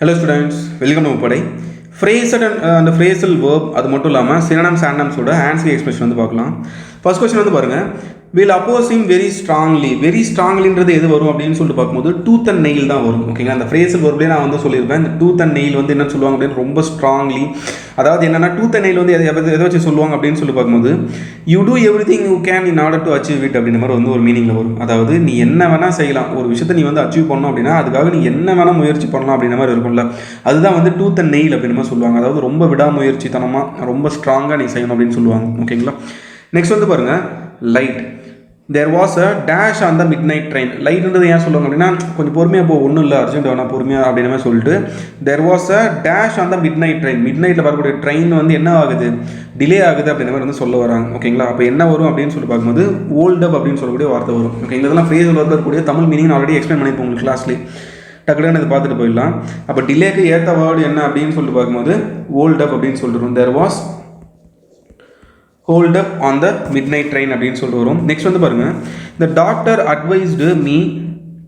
Hello students welcome to படை ஃப்ரேசட் and அந்த phrasal verb அது மட்டும் இல்லாமல் சினனம் சாண்டம்ஸோட ஆன்சரி எக்ஸ்பிரஷன் வந்து பார்க்கலாம். ஃபர்ஸ்ட் கொஸ்டின் வந்து பாருங்கள் will oppose him very strongly very ஸ்ட்ராங்லின்றது எது வரும் அப்படின்னு சொல்லிட்டு பார்க்கும்போது டூத் அண்ட் நெயில் தான் வரும். ஓகேங்களா அந்த ஃப்ரேஸில் வேர்ப்லேயே நான் வந்து சொல்லியிருப்பேன். இந்த டூத் அண்ட் நெயில் வந்து என்ன சொல்லுவாங்க அப்படின்னு ரொம்ப ஸ்ட்ராங்லி அதாவது என்னன்னா டூத் அண்ட் நெயில் வந்து எதை எதை வச்சு சொல்லுவாங்க அப்படின்னு சொல்லி பார்க்கும்போது you do everything you can in order to achieve it அப்படின்ற மாதிரி வந்து ஒரு மீனிங்கில் வரும். அதாவது நீ என்ன வேணால் செய்யலாம். ஒரு விஷயத்தை நீ வந்து அச்சீவ் பண்ணணும் அப்படின்னா அதுக்காக நீ என்ன வேணால் முயற்சி பண்ணலாம் அப்படின்ற மாதிரி இருக்கும்ல. அதுதான் வந்து டூத் அண்ட் நெயில் அப்படின்னு மாதிரி சொல்லுவாங்க. அதாவது ரொம்ப விடாமுயற்சித்தனமாக ரொம்ப ஸ்ட்ராங்காக நீ செய்யணும் அப்படின்னு சொல்லுவாங்க. ஓகேங்களா நெக்ஸ்ட் வந்து பாருங்கள் light there was a dash on the midnight train லைட்ன்றது ஏன் சொல்லுவாங்க அப்படின்னா கொஞ்சம் பொறுமையாக போ ஒன்றும் இல்லை அர்ஜென்ட் வேணாம் பொறுமையாக அப்படின்ற மாதிரி சொல்லிட்டு. There was a dash on the midnight train mid நைட்டில் வரக்கூடிய ட்ரெயின் வந்து என்ன ஆகுது? டிலே ஆகுது அப்படின்ற மாதிரி வந்து சொல்ல வராங்க. ஓகேங்களா அப்போ என்ன வரும் அப்படின்னு சொல்லி பார்க்கும்போது ஓல்ட் அப் அப்படின்னு சொல்லக்கூடிய வார்த்தை வரும். ஓகேங்களா இதெல்லாம் ஃப்ரேஸில் இருக்கக்கூடிய தமிழ் மீனிங் ஆல்ரெடி எக்ஸ்பிளைன் பண்ணியிருப்போம் உங்களுக்கு கிளாஸ்லேயே டக்குனு இதை பார்த்துட்டு போயிடலாம். அப்போ டிலேக்கு ஏற்ற வேர்டு என்ன அப்படின்னு சொல்லிட்டு பார்க்கும்போது ஓல்ட் அப் அப்படின்னு சொல்லிட்டு there was hold up on the midnight train அப்படின்னு சொல்லிட்டு வரும். நெக்ஸ்ட் வந்து பாருங்கள் the doctor advised me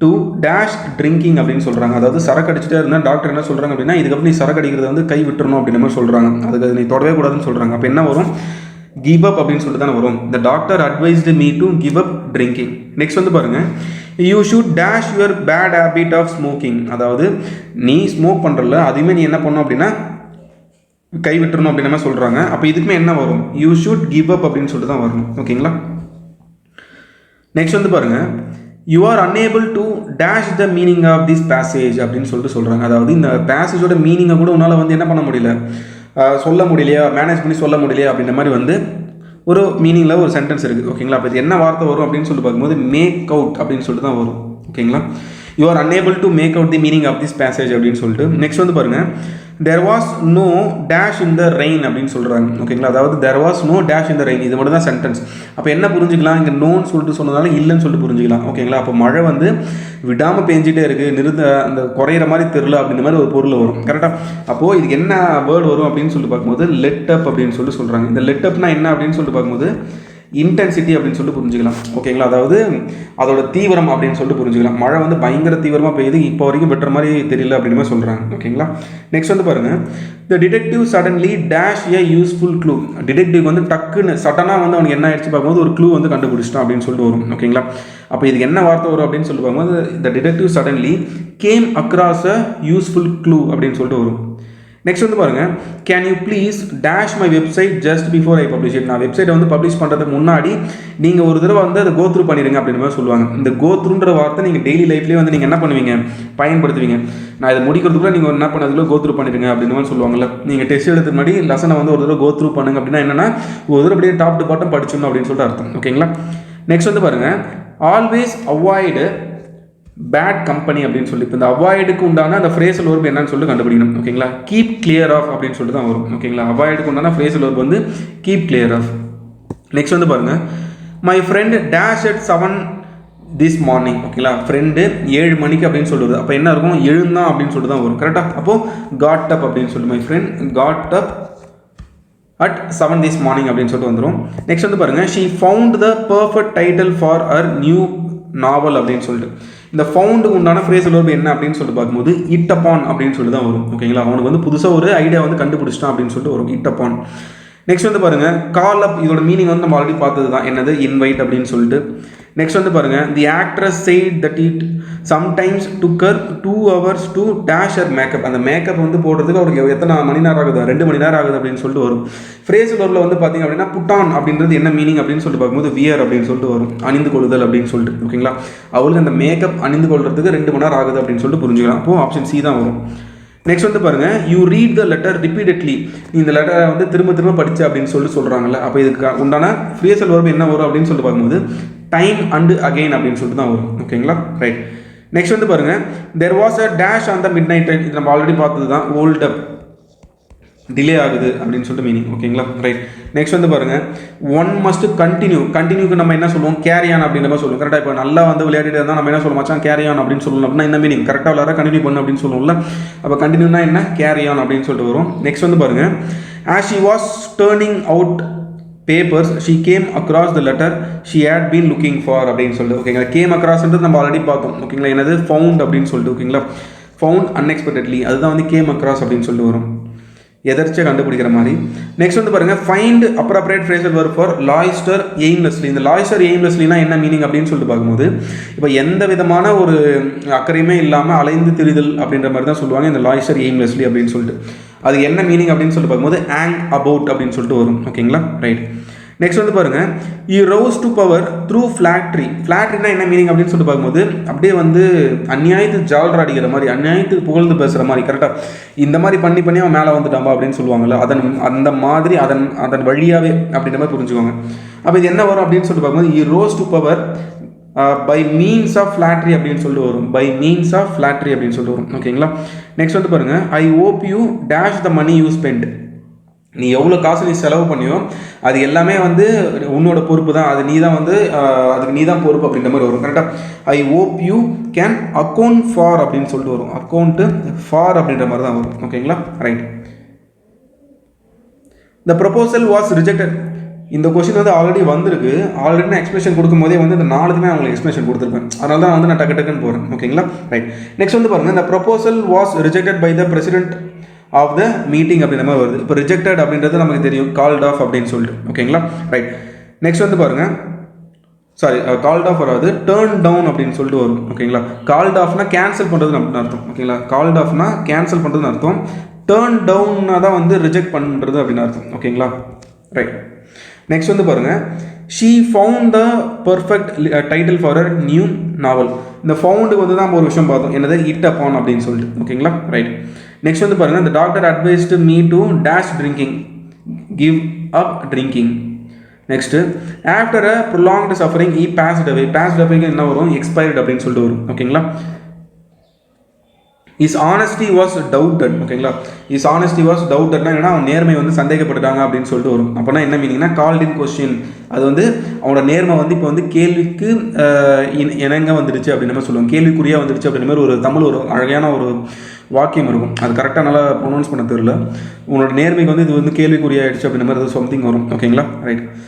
to dash drinking அப்படின்னு சொல்கிறாங்க அதாவது சரக்கு அடிச்சுட்டே இருந்தால் டாக்டர் என்ன சொல்கிறாங்க அப்படின்னா இதுக்கப்புறம் நீ சரக்கு அடிக்கிறத வந்து கை விட்டுறணும் அப்படின்ற மாதிரி சொல்கிறாங்க அதுக்கு நீ தொடவே கூடாதுன்னு சொல்கிறாங்க அப்போ என்ன வரும்? கிவ் அப் அப்படின்னு சொல்லிட்டு தானே வரும். The doctor advised me to give up drinking next வந்து பாருங்கள் you should dash your bad habit of smoking அதாவது நீ ஸ்மோக் பண்ணுறல அதுவுமே நீ என்ன பண்ணணும் அப்படின்னா கை விட்டுறணும் அப்படின்ற மாதிரி சொல்கிறாங்க அப்போ இதுக்குமே என்ன வரும்? யூ ஷுட் கிவ் அப் அப்படின்னு சொல்லிட்டு தான் வரணும். ஓகேங்களா? நெக்ஸ்ட் வந்து பாருங்கள் you are unable to dash the meaning of this passage அப்படின்னு சொல்லிட்டு சொல்கிறாங்க அதாவது இந்த பேசேஜோட மீனிங்கை கூட உன்னால் வந்து என்ன பண்ண முடியல? சொல்ல முடியலையா? மேனேஜ் பண்ணி சொல்ல முடியலையா? அப்படின்ற மாதிரி வந்து ஒரு மீனிங்கில் ஒரு சென்டென்ஸ் இருக்குது ஓகேங்களா? அப்போ இது என்ன வார்த்தை வரும் அப்படின்னு சொல்லிட்டு பார்க்கும்போது மேக் அவுட் அப்படின்னு சொல்லிட்டு தான் வரும். ஓகேங்களா? You are unable to make out the meaning of this passage அப்படின்னு சொல்லிட்டு. நெக்ஸ்ட் வந்து பாருங்கள் there was no dash in the rain அப்படின்னு சொல்கிறாங்க ஓகேங்களா அதாவது there was no dash in the rain இது மட்டும் தான் சென்டென்ஸ் அப்போ என்ன புரிஞ்சுக்கலாம்? இங்கே நோன்னு சொல்லிட்டு சொன்னதால இல்லைன்னு சொல்லிட்டு புரிஞ்சுக்கலாம். ஓகேங்களா அப்போ மழை வந்து விடாமல் பெஞ்சிட்டே இருக்குது நிறுத்த அந்த குறையிற மாதிரி தெரில அப்படின்ற மாதிரி ஒரு பொருள் வரும். கரெக்டாக அப்போது இதுக்கு என்ன வேர்டு வரும் அப்படின்னு சொல்லிட்டு பார்க்கும்போது லெட் அப் அப்படின்னு சொல்லிட்டு சொல்கிறாங்க இந்த லெட் அப்னா என்ன அப்படின்னு சொல்லிட்டு பார்க்கும்போது இன்டென்சிட்டி அப்படின்னு சொல்லிட்டு புரிஞ்சுக்கலாம். ஓகேங்களா? அதாவது அதோட தீவிரம் அப்படின்னு சொல்லிட்டு புரிஞ்சுக்கலாம். மழை வந்து பயங்கர தீவிரமாக பெய்யுது. இப்போ வரைக்கும் வெட்டுற மாதிரி தெரியல அப்படின்னு சொல்கிறாங்க ஓகேங்களா? நெக்ஸ்ட் வந்து பாருங்கள் the detective suddenly dash a useful clue detective வந்து டக்குன்னு சடனாக வந்து அவனுக்கு என்ன ஆயிடுச்சு பார்க்கும்போது ஒரு க்ளூ வந்து கண்டுபிடிச்சிட்டான் அப்படின்னு சொல்லிட்டு வரும். ஓகேங்களா? அப்போ இதுக்கு என்ன வார்த்தை வரும் அப்படின்னு சொல்லிட்டு பார்க்கும்போது the detective suddenly came across a useful clue அப்படின்னு சொல்லிட்டு வரும். நெக்ஸ்ட் வந்து பாருங்க. Can you please dash my website just before I publish it நான் வெப்சைட்டை வந்து பப்ளிஷ் பண்ணுறதுக்கு முன்னாடி நீங்கள் ஒரு தடவை வந்து அதை கோத்ரூ பண்ணிடுங்க அப்படின்ற மாதிரி சொல்லுவாங்க. இந்த கோத்ரூன்ற வார்த்தை நீங்கள் டெய்லி லைஃப்லேயே வந்து நீங்கள் என்ன பண்ணுவீங்க? பயன்படுத்துவீங்க. நான் இதை முடிக்கிறதுக்குள்ள நீங்கள் என்ன பண்ணதுக்குள்ள கோத்ரூ பண்ணிடுங்க அப்படின்ற மாதிரி சொல்லுவாங்கல்ல. நீங்கள் டெஸ்ட் எடுத்து முன்னாடி லெசனை வந்து ஒரு தடவை கோத்ரூ பண்ணுங்க அப்படின்னா என்னென்னா ஒரு தடவை அப்படியே டாப் டு பாட்டம் படிச்சிடணும் அப்படின்னு சொல்லிட்டு அர்த்தம். ஓகேங்களா நெக்ஸ்ட் வந்து பாருங்கள் ஆல்வேஸ் அவாய்டு பேட் கம்பெனி அப்படின்னு சொல்லி இப்போ இந்த அவாய்டுக்கு உண்டான அந்த ஃப்ரேசல் ஒர்ப் என்னன்னு சொல்லிட்டு கண்டுபிடிக்கணும் ஓகேங்களா கீப் கிளியர் ஆஃப் அப்படின்னு சொல்லிட்டு தான் வரும் ஓகேங்களா அவாய்டுக்கு உண்டான ஃப்ரேசல் verb வந்து கீப் கிளியர் ஆஃப் நெக்ஸ்ட் வந்து பாருங்கள் my friend dash at seven this morning ஓகேங்களா ஃப்ரெண்டு ஏழு மணிக்கு அப்படின்னு சொல்லுவது அப்போ என்ன இருக்கும்? எழுந்தான் அப்படின்னு சொல்லிட்டு தான் வரும் கரெக்டாக அப்போது காட் அப் அப்படின்னு சொல்லி my friend got up at seven this morning அப்படின்னு சொல்லிட்டு வந்துடும் நெக்ஸ்ட் வந்து பாருங்கள் she found the perfect title for our new novel அப்படின்னு சொல்லிட்டு. இந்த ஃபவுண்டுக்கு உண்டான ஃப்ரேசல் என்ன அப்படின்னு சொல்லிட்டு பார்க்கும்போது இட் அப்பான் அப்படின்னு சொல்லிட்டு தான் வரும். ஓகேங்களா அவனுக்கு வந்து புதுசாக ஒரு ஐடியா வந்து கண்டுபிடிச்சிட்டான் அப்படின்னு சொல்லிட்டு வரும் இட் அப்பான் நெக்ஸ்ட் வந்து பாருங்கள் கால் அப் இதோட மீனிங் வந்து நம்ம ஆல்ரெடி பார்த்தது தான் என்னது? இன்வைட் அப்படின்னு சொல்லிட்டு. நெக்ஸ்ட் வந்து பாருங்கள் the actress said that it sometimes took her two hours to dash her makeup அந்த மேக்கப் வந்து போடுறதுக்கு அவருக்கு எத்தனை மணி நேரம் ஆகுது? ரெண்டு மணி நேரம் ஆகுது அப்படின்னு சொல்லிட்டு வரும். ஃப்ரேஸ் லோரில் வந்து பார்த்தீங்க அப்படின்னா புட்டான் அப்படின்றது என்ன மீனிங் அப்படின்னு சொல்லிட்டு பார்க்கும்போது வியர் அப்படின்னு சொல்லிட்டு வரும். அணிந்து கொள்ளுதல் அப்படின்னு சொல்லிட்டு. ஓகேங்களா அவளுக்கு அந்த மேக்கப் அணிந்து கொள்றதுக்கு ரெண்டு மணி நேரம் ஆகுது அப்படின்னு சொல்லிட்டு புரிஞ்சுக்கலாம். அப்போ ஆப்ஷன் சி தான் வரும். நெக்ஸ்ட் வந்து பாருங்க. You read the letter repeatedly நீ இந்த லெட்டரை வந்து திரும்ப திரும்ப படித்த அப்படின்னு சொல்லி சொல்கிறாங்கல்ல அப்போ இதுக்கு உண்டான ஃப்ரேசல் verb என்ன வரும் அப்படின்னு சொல்லிட்டு பார்க்கும்போது டைம் அண்டு அகைன் அப்படின்னு சொல்லிட்டு தான் வரும். ஓகேங்களா ரைட் நெக்ஸ்ட் வந்து பாருங்கள் there was a dash on the midnight train இது நம்ம ஆல்ரெடி பார்த்தது தான் ஓல்ட் அப் டிலே ஆகுது அப்படின்னு சொல்லிட்டு மீனிங் ஓகேங்களா ரைட் நெக்ஸ்ட் வந்து பாருங்கள் ஒன் மஸ்ட் கண்டினியூ கண்டினியூக்கு நம்ம என்ன சொல்லுவோம்? கேரியான் அப்படின்ற மாதிரி சொல்லுவோம். கரெக்டாக இப்போ நல்லா வந்து விளையாடிட்டு இருந்தால் நம்ம என்ன சொல்லுவோம் மச்சான்? கேரியான் அப்படின்னு சொல்லணும் அப்படின்னா என்ன மீனிங் கரெக்டாக விளையாட கண்டினியூ பண்ணு அப்படின்னு சொல்லுவோம்ல. அப்போ கண்டினியூனா என்ன? கேரியான் அப்படின்னு சொல்லிட்டு வரும். நெக்ஸ்ட் வந்து பாருங்கள் as she was turning out papers she came across the letter she had been looking for அப்படின்னு சொல்லிட்டு ஓகேங்களா கேம் அக்ராஸ்ன்றது நம்ம ஆல்ரெடி பார்த்தோம். ஓகேங்களா என்னது? ஃபவுண்ட் அப்படின்னு சொல்லிட்டு ஓகேங்களா ஃபவுண்ட் அன்எக்ஸ்பெக்டட்லி அதுதான் வந்து கேம் அக்ராஸ் அப்படின்னு சொல்லிட்டு வரும். எதர்ச்சியாக கண்டுபிடிக்கிற மாதிரி. நெக்ஸ்ட் வந்து பாருங்கள் find appropriate phrasal word for loiter aimlessly இந்த லாய்ஸ்டர் எய்ம்லெஸ்லினா என்ன மீனிங் அப்படின்னு சொல்லிட்டு பார்க்கும்போது இப்போ எந்த விதமான ஒரு அக்கறையுமே இல்லாமல் அலைந்து திரிதல் அப்படின்ற மாதிரி தான் சொல்லுவாங்க இந்த லாய்ஸ்டர் எய்ம்லெஸ்லி அப்படின்னு சொல்லிட்டு. அது என்ன மீனிங் அப்படின்னு சொல்லிட்டு பார்க்கும்போது ஆங் அபவுட் அப்படின்னு சொல்லிட்டு வரும். ஓகேங்களா ரைட் நெக்ஸ்ட் வந்து பாருங்கள் he rose to power through flattery ஃப்ளாட்ரினா என்ன மீனிங் அப்படின்னு சொல்லிட்டு பார்க்கும்போது அப்படியே வந்து அந்நியாயத்துக்கு ஜால்ரா அடிக்கிற மாதிரி அந்நியாயத்துக்கு புகழ்ந்து பேசுகிற மாதிரி கரெக்டாக இந்த மாதிரி பண்ணி பண்ணி அவன் மேலே வந்துட்டாம்பா அப்படின்னு சொல்லுவாங்கள்ல அதன் அந்த மாதிரி அதன் அதன் வழியாகவே அப்படின்ற மாதிரி புரிஞ்சுக்கோங்க. அப்போ இது என்ன வரும் அப்படின்னு சொல்லிட்டு பார்க்கும்போது he rose to power by means of flattery அப்படின்னு சொல்லிட்டு வரும். பை மீன்ஸ் ஆஃப் ஃப்ளாட்ரி அப்படின்னு சொல்லிட்டு வரும். ஓகேங்களா நெக்ஸ்ட் வந்து பாருங்கள் I hope you dash the money you spend நீ எவ்வளோ காசு நீ செலவு பண்ணியோ அது எல்லாமே வந்து உன்னோட பொறுப்பு தான். அது நீ தான் வந்து அதுக்கு நீ தான் பொறுப்பு அப்படின்ற மாதிரி வரும். கரெக்டாக I hope you can account for அப்படின்னு சொல்லிட்டு வரும். அக்கௌண்ட்டு ஃபார் அப்படின்ற மாதிரி தான் வரும். ஓகேங்களா right the proposal was rejected இந்த கொஷின் வந்து ஆல்ரெடி வந்திருக்கு. ஆல்ரெடி நான் எக்ஸ்பிளேஷன் கொடுக்கும்போதே வந்து இந்த நாலுக்குமே அவங்களுக்கு எக்ஸ்பிளேஷன் கொடுத்துருப்பேன். அதனால தான் வந்து நான் டக்கு டக்குன்னு போகிறேன் ஓகேங்களா ரைட் நெக்ஸ்ட் வந்து பாருங்கள் இந்த proposal was rejected by the president of the meeting அப்படின்ற மாதிரி வருது. இப்போ ரிஜெக்டட் அப்படின்றது நமக்கு தெரியும். கால்ட் ஆஃப் அப்படின்னு சொல்லிட்டு. ஓகேங்களா ரைட் நெக்ஸ்ட் வந்து பாருங்கள் சாரி கால்ட் ஆஃப் வராது. டேர்ன் டவுன் அப்படின்னு சொல்லிட்டு வரும். ஓகேங்களா கால்ட் ஆஃப்னா கேன்சல் பண்ணுறதுன்னு அப்படின்னு அர்த்தம். ஓகேங்களா கால்ட் ஆஃப்னா கேன்சல் பண்ணுறதுன்னு அர்த்தம். டேர்ன் டவுன்னா தான் வந்து ரிஜெக்ட் பண்ணுறது அப்படின்னு அர்த்தம். ஓகேங்களா ரைட் நெக்ஸ்ட் வந்து பாருங்க. She found the perfect title for a new novel இந்த ஃபவுண்டுக்கு வந்து தான் ஒரு விஷயம் பார்த்தோம். என்னது? இட் அப்பான் அப்படின்னு சொல்லிட்டு. ஓகேங்களா ரைட் நெக்ஸ்ட் வந்து பாருங்க இந்த doctor advised me to dash drinking give up drinking next after a prolonged suffering he passed away passed அவேக்கு என்ன வரும்? எக்ஸ்பைர்டு அப்படின்னு சொல்லிட்டு வரும். ஓகேங்களா இஸ் ஆனஸ்டி வாஸ் டவுட்டட் ஓகேங்களா இஸ் ஆனஸ்டி வாஸ் டவுட்டட்னா என்னன்னா அவன் நேர்மை வந்து சந்தேகப்பட்டுட்டாங்க அப்படின்னு சொல்லிட்டு வரும். அப்போனா என்ன மீனிங்னா கால்ட் இன் கொஸ்டின் அது வந்து அவனோட நேர்மை வந்து இப்போ வந்து கேள்விக்கு இணங்க வந்துடுச்சு அப்படின்னு மாதிரி சொல்லுவாங்க கேள்விக்குறியாக வந்துடுச்சு அப்படின்ற மாதிரி ஒரு தமிழ் ஒரு அழகான ஒரு வாக்கியம் இருக்கும். அது கரெக்டாக நல்லா ப்ரொனவுன்ஸ் பண்ண தெரியல. உன்னோட நேர்மைக்கு வந்து இது வந்து கேள்விக்குறியாயிடுச்சு அப்படின்ற மாதிரி சம்திங் வரும். ஓகேங்களா ரைட்